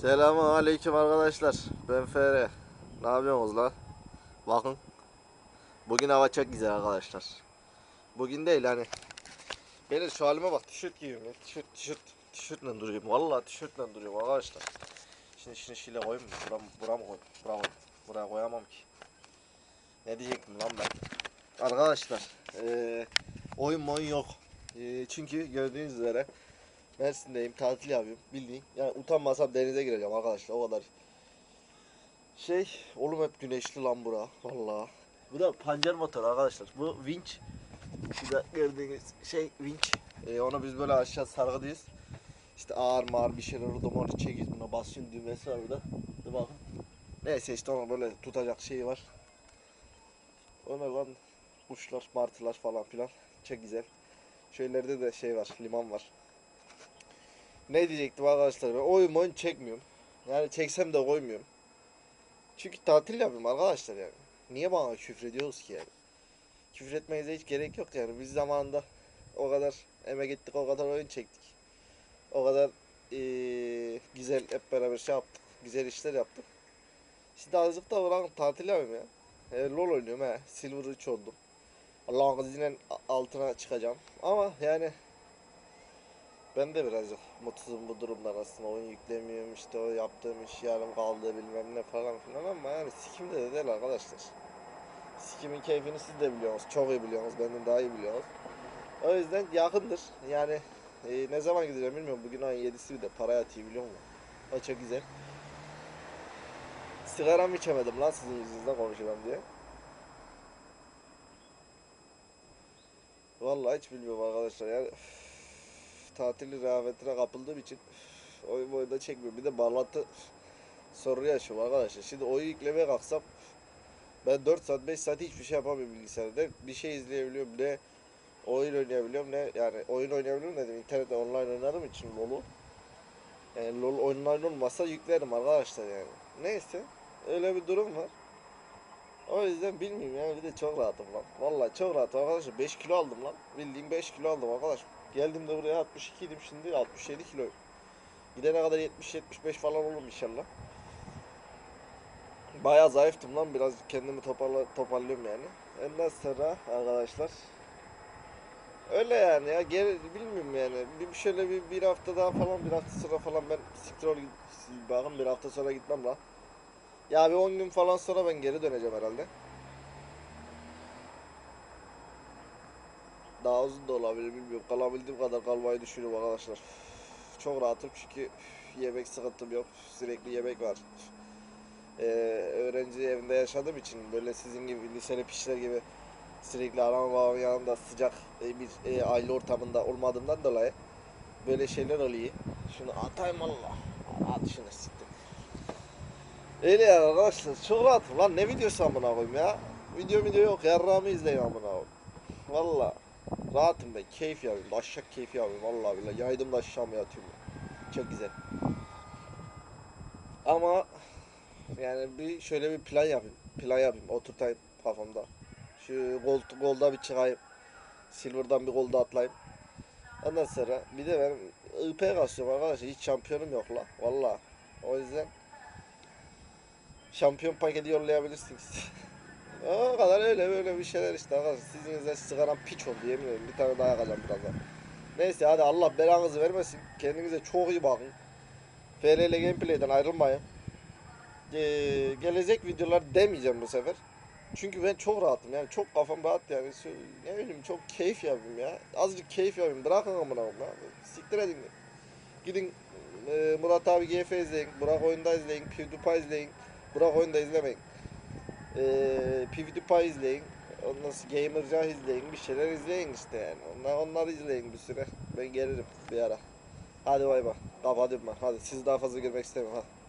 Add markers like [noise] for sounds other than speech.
Selamun aleyküm arkadaşlar. Ben Fere. Ne yapıyorsunuz lan? Bakın. Bugün hava çok güzel arkadaşlar. Bugün değil hani. Benim şu halime bak tişört giyiyorum ya. Tişört, tişört, tişörtle duruyorum. Vallahi tişörtle duruyorum arkadaşlar. Şimdi şunu şile koyayım mı? Buram, buram koy. Koy. Buraya koyamam ki. Ne diyecektim lan ben? Arkadaşlar. eee oyun oyun yok. Eee, çünkü gördüğünüz üzere Mersin'deyim, tatil yapıyorum bildiğin. Yani utanmasam denize gireceğim arkadaşlar o kadar. Şey, oğlum hep güneşli lan bura vallahi. Bu da pancar motor arkadaşlar. Bu vinç. Bu da gördüğünüz şey vinç. Ee, onu biz böyle aşağı sargıdayız. İşte ağır mağır bir şeyler orada onu çekiyoruz. Buna basıyorsun düğmesi var burada. Dur bakın. Neyse işte ona böyle tutacak şeyi var. Ona lan kuşlar, martılar falan filan. Çok güzel. Şöylerde de şey var, liman var. Ne diyecektim arkadaşlar ben oyun oyun çekmiyorum. Yani çeksem de koymuyorum. Çünkü tatil yapıyorum arkadaşlar yani. Niye bana küfür ediyoruz ki yani? Küfür etmenize hiç gerek yok yani. Biz zamanında o kadar emek ettik, o kadar oyun çektik. O kadar eee, güzel hep beraber şey yaptık. Güzel işler yaptık. Şimdi azıcık da bırakın tatil yapıyorum ya. E, LOL oynuyorum he. Silver 3 oldum. Allah'ın izniyle altına çıkacağım. Ama yani ben de birazcık mutsuzum bu durumdan aslında. Oyun yüklemiyorum işte o yaptığım iş yarım kaldı bilmem ne falan filan ama yani sikimde de değil arkadaşlar. Sikimin keyfini siz de biliyorsunuz. Çok iyi biliyorsunuz. Benden daha iyi biliyorsunuz. O yüzden yakındır. Yani e, ne zaman gideceğim bilmiyorum. Bugün ayın 7'si bir de para yatıyor biliyor musun? O çok güzel. Sigaramı içemedim lan sizin yüzünüzden konuşacağım diye. Vallahi hiç bilmiyorum arkadaşlar yani üf, tatili rehavetine kapıldığım için üf, oyun oyunda çekmiyorum. Bir de bağlantı sorunu yaşıyorum arkadaşlar. Şimdi oyun yüklemeye kalksam ben 4 saat 5 saat hiçbir şey yapamıyorum bilgisayarda. Bir şey izleyebiliyorum ne oyun oynayabiliyorum ne yani oyun oynayabiliyorum ne dedim internette online oynadığım için LoL'u. Yani LoL online olmasa yüklerim arkadaşlar yani. Neyse öyle bir durum var. O yüzden bilmiyorum ya bir de çok rahatım lan. Vallahi çok rahatım arkadaşlar. 5 kilo aldım lan. Bildiğim 5 kilo aldım arkadaş. Geldim de buraya 62 idim şimdi 67 kilo. Gidene kadar 70-75 falan olurum inşallah. Bayağı zayıftım lan biraz kendimi toparla, toparlıyorum yani. Ondan sonra arkadaşlar Öyle yani ya geri bilmiyorum yani bir şöyle bir, bir hafta daha falan bir hafta sonra falan ben siktir ol bakın bir hafta sonra gitmem lan. Ya bir 10 gün falan sonra ben geri döneceğim herhalde. Daha uzun da olabilir bilmiyorum. Kalabildiğim kadar kalmayı düşünüyorum arkadaşlar. Çok rahatım çünkü yemek sıkıntım yok. Sürekli yemek var. Ee, öğrenci evinde yaşadığım için böyle sizin gibi liseli pişler gibi sürekli anam babamın yanında sıcak e, bir e, aile ortamında olmadığımdan dolayı böyle şeyler oluyor. Şunu atayım Allah. At şunu. Öyle yani arkadaşlar çok rahatım lan ne videosu amına koyayım ya. Video video yok yarrağımı izleyin amına koyayım. Valla rahatım ben keyif yapıyorum aşağı keyif yapıyorum vallahi billahi yaydım da aşağı mı yatıyorum ya. Çok güzel. Ama yani bir şöyle bir plan yapayım. Plan yapayım oturtayım kafamda. Şu gold, golda bir çıkayım. Silver'dan bir golda atlayayım. Ondan sonra bir de ben IP kasıyorum arkadaşlar. Hiç şampiyonum yok la. Valla. O yüzden şampiyon paketi yollayabilirsiniz. [laughs] o kadar öyle böyle bir şeyler işte arkadaşlar. Sizin yüzünden sigaram piç oldu yemin ederim. Bir tane daha yakacağım birazdan. Neyse hadi Allah belanızı vermesin. Kendinize çok iyi bakın. FRL Gameplay'den ayrılmayın. Ee, gelecek videolar demeyeceğim bu sefer. Çünkü ben çok rahatım yani çok kafam rahat yani ne bileyim çok keyif yapayım ya. Azıcık keyif yapayım bırakın amına ya. Siktir edin. Gidin e, Murat abi GF izleyin, Burak oyunda izleyin, PewDiePie izleyin. Burak oyunda izlemeyin. E, PewDiePie izleyin. Ondan sonra Gamercah izleyin, bir şeyler izleyin işte yani. Onlar, onları izleyin bir süre. Ben gelirim bir ara. Hadi bay bay. Kapatıyorum ben. Hadi sizi daha fazla görmek istemiyorum. Hadi.